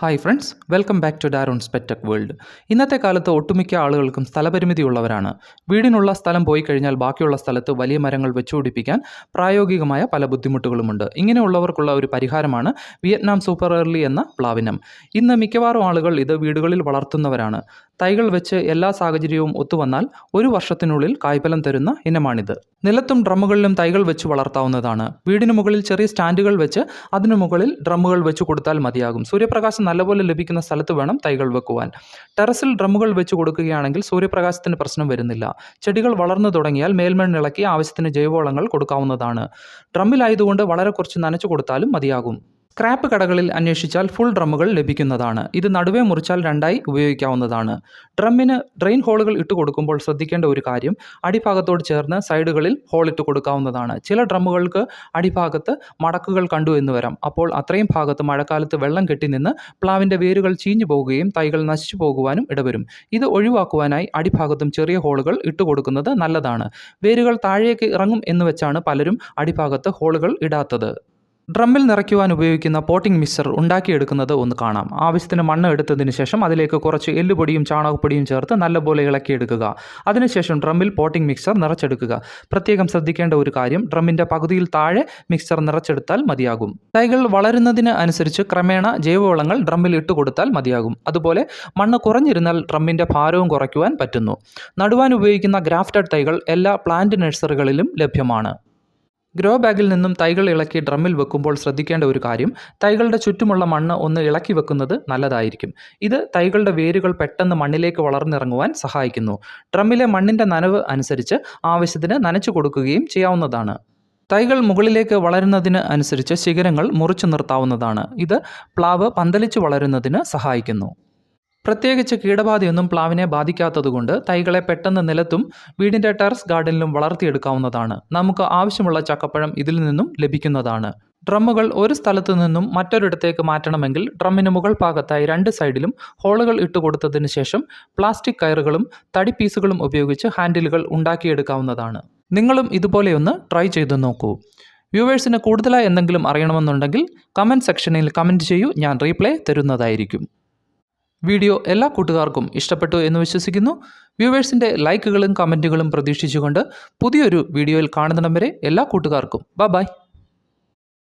Hi friends welcome back to ഡാരോൺ സ്പെറ്റക് world ഇന്നത്തെ കാലത്ത് ഒട്ടുമിക്ക ആളുകൾക്കും സ്ഥലപരിമിതി ഉള്ളവരാണ് വീടിനുള്ള സ്ഥലം പോയി കഴിഞ്ഞാൽ ബാക്കിയുള്ള സ്ഥലത്ത് വലിയ മരങ്ങൾ വെച്ചുപിടിപ്പിക്കാൻ പ്രായോഗികമായ പല ബുദ്ധിമുട്ടുകളുമുണ്ട്. ഇങ്ങനെയുള്ളവർക്കുള്ള ഒരു പരിഹാരമാണ് വിയറ്റ്നാം സൂപ്പർ ഏർലി എന്ന പ്ലാവിനം. ഇന്ന് മിക്കവാറും ആളുകൾ ഇത് വീടുകളിൽ വളർത്തുന്നവരാണ്. തൈകൾ വെച്ച് എല്ലാ സാഹചര്യവും ഒത്തുവന്നാൽ ഒരു വർഷത്തിനുള്ളിൽ കായ്ഫലം തരുന്ന ഇനമാണിത്. നിലത്തും ഡ്രമ്മുകളിലും തൈകൾ വെച്ച് വളർത്താവുന്നതാണ്. വീടിന് മുകളിൽ ചെറിയ സ്റ്റാൻഡുകൾ വെച്ച് അതിനു മുകളിൽ ഡ്രമ്മുകൾ വെച്ച് കൊടുത്താൽ മതിയാകും. സൂര്യപ്രകാശം നല്ലപോലെ ലഭിക്കുന്ന സ്ഥലത്ത് വേണം തൈകൾ വെക്കുവാൻ. ടെറസിൽ ഡ്രമ്മുകൾ വെച്ച് കൊടുക്കുകയാണെങ്കിൽ സൂര്യപ്രകാശത്തിന് പ്രശ്നം വരുന്നില്ല. ചെടികൾ വളർന്നു തുടങ്ങിയാൽ മേൽമണ്ണ് ഇളക്കി ആവശ്യത്തിന് ജൈവവളങ്ങൾ കൊടുക്കാവുന്നതാണ്. ഡ്രമ്മിലായതുകൊണ്ട് വളരെ കുറച്ച് നനച്ചു കൊടുത്താലും മതിയാകും. സ്ക്രാപ്പ് കടകളിൽ അന്വേഷിച്ചാൽ ഫുൾ ഡ്രമ്മുകൾ ലഭിക്കുന്നതാണ്. ഇത് നടുവേ മുറിച്ചാൽ രണ്ടായി ഉപയോഗിക്കാവുന്നതാണ്. ഡ്രമ്മിന് ഡ്രെയിൻ ഹോളുകൾ ഇട്ട് കൊടുക്കുമ്പോൾ ശ്രദ്ധിക്കേണ്ട ഒരു കാര്യം അടിഭാഗത്തോട് ചേർന്ന് സൈഡുകളിൽ ഹോൾ ഇട്ട് കൊടുക്കാവുന്നതാണ്. ചില ഡ്രമ്മുകൾക്ക് അടിഭാഗത്ത് മടക്കുകൾ കണ്ടു എന്ന് വരാം. അപ്പോൾ അത്രയും ഭാഗത്ത് മഴക്കാലത്ത് വെള്ളം കെട്ടി നിന്ന് പ്ലാവിന്റെ വേരുകൾ ചീഞ്ഞു പോകുകയും തൈകൾ നശിച്ചു പോകുവാനും ഇടവരും. ഇത് ഒഴിവാക്കുവാനായി അടിഭാഗത്തും ചെറിയ ഹോളുകൾ ഇട്ട് കൊടുക്കുന്നത് നല്ലതാണ്. വേരുകൾ താഴേക്ക് ഇറങ്ങും എന്ന് വെച്ചാണ് പലരും അടിഭാഗത്ത് ഹോളുകൾ ഇടാത്തത്. ഡ്രമ്മിൽ നിറയ്ക്കുവാൻ ഉപയോഗിക്കുന്ന പോട്ടിംഗ് മിക്സർ ഉണ്ടാക്കിയെടുക്കുന്നത് ഒന്ന് കാണാം. ആവശ്യത്തിന് മണ്ണ് എടുത്തതിന് ശേഷം അതിലേക്ക് കുറച്ച് എല്ലുപൊടിയും ചാണകപ്പൊടിയും ചേർത്ത് നല്ലപോലെ ഇളക്കിയെടുക്കുക. അതിനുശേഷം ഡ്രമ്മിൽ പോട്ടിംഗ് മിക്സർ നിറച്ചെടുക്കുക. പ്രത്യേകം ശ്രദ്ധിക്കേണ്ട ഒരു കാര്യം ഡ്രമ്മിന്റെ പകുതിയിൽ താഴെ മിക്സർ നിറച്ചെടുത്താൽ മതിയാകും. തൈകൾ വളരുന്നതിന് അനുസരിച്ച് ക്രമേണ ജൈവവളങ്ങൾ ഡ്രമ്മിൽ ഇട്ട് കൊടുത്താൽ മതിയാകും. അതുപോലെ മണ്ണ് കുറഞ്ഞിരുന്നാൽ ഡ്രമ്മിന്റെ ഭാരവും കുറയ്ക്കുവാൻ പറ്റുന്നു. നടുവാൻ ഉപയോഗിക്കുന്ന ഗ്രാഫ്റ്റഡ് തൈകൾ എല്ലാ പ്ലാന്റ് നഴ്സറികളിലും ലഭ്യമാണ്. ഗ്രോ ബാഗിൽ നിന്നും തൈകൾ ഇളക്കി ഡ്രമ്മിൽ വെക്കുമ്പോൾ ശ്രദ്ധിക്കേണ്ട ഒരു കാര്യം തൈകളുടെ ചുറ്റുമുള്ള മണ്ണ് ഒന്ന് ഇളക്കി വെക്കുന്നത് നല്ലതായിരിക്കും. ഇത് തൈകളുടെ വേരുകൾ പെട്ടെന്ന് മണ്ണിലേക്ക് വളർന്നിറങ്ങുവാൻ സഹായിക്കുന്നു. ഡ്രമ്മിലെ മണ്ണിന്റെ നനവ് അനുസരിച്ച് ആവശ്യത്തിന് നനച്ചു കൊടുക്കുകയും ചെയ്യാവുന്നതാണ്. തൈകൾ മുകളിലേക്ക് വളരുന്നതിന് അനുസരിച്ച് ശിഖരങ്ങൾ മുറിച്ചു നിർത്താവുന്നതാണ്. ഇത് പ്ലാവ് പന്തലിച്ച് വളരുന്നതിന് സഹായിക്കുന്നു. പ്രത്യേകിച്ച് കീടബാധയൊന്നും പ്ലാവിനെ ബാധിക്കാത്തതുകൊണ്ട് തൈകളെ പെട്ടെന്ന് നിലത്തും വീടിന്റെ ടെറസ് ഗാർഡനിലും വളർത്തിയെടുക്കാവുന്നതാണ്. നമുക്ക് ആവശ്യമുള്ള ചക്കപ്പഴം ഇതിൽ നിന്നും ലഭിക്കുന്നതാണ്. ഡ്രമ്മുകൾ ഒരു സ്ഥലത്തു നിന്നും മറ്റൊരിടത്തേക്ക് മാറ്റണമെങ്കിൽ ഡ്രമ്മിന് മുകൾ ഭാഗത്തായി രണ്ട് സൈഡിലും ഹോളുകൾ ഇട്ട് കൊടുത്തതിന് ശേഷം പ്ലാസ്റ്റിക് കയറുകളും തടി പീസുകളും ഉപയോഗിച്ച് ഹാൻഡിലുകൾ ഉണ്ടാക്കിയെടുക്കാവുന്നതാണ്. നിങ്ങളും ഇതുപോലെയൊന്ന് ട്രൈ ചെയ്തു നോക്കൂ. വ്യൂവേഴ്സിന് കൂടുതലായി എന്തെങ്കിലും അറിയണമെന്നുണ്ടെങ്കിൽ കമന്റ് സെക്ഷനിൽ കമന്റ് ചെയ്യൂ. ഞാൻ റീപ്ലൈ തരുന്നതായിരിക്കും. വീഡിയോ എല്ലാ കൂട്ടുകാർക്കും ഇഷ്ടപ്പെട്ടു എന്ന് വിശ്വസിക്കുന്നു. വ്യൂവേഴ്സിന്റെ ലൈക്കുകളും കമന്റുകളും പ്രതീക്ഷിച്ചുകൊണ്ട് പുതിയൊരു വീഡിയോയിൽ കാണുന്നിടം വരെ എല്ലാ കൂട്ടുകാർക്കും. ബ ബൈ.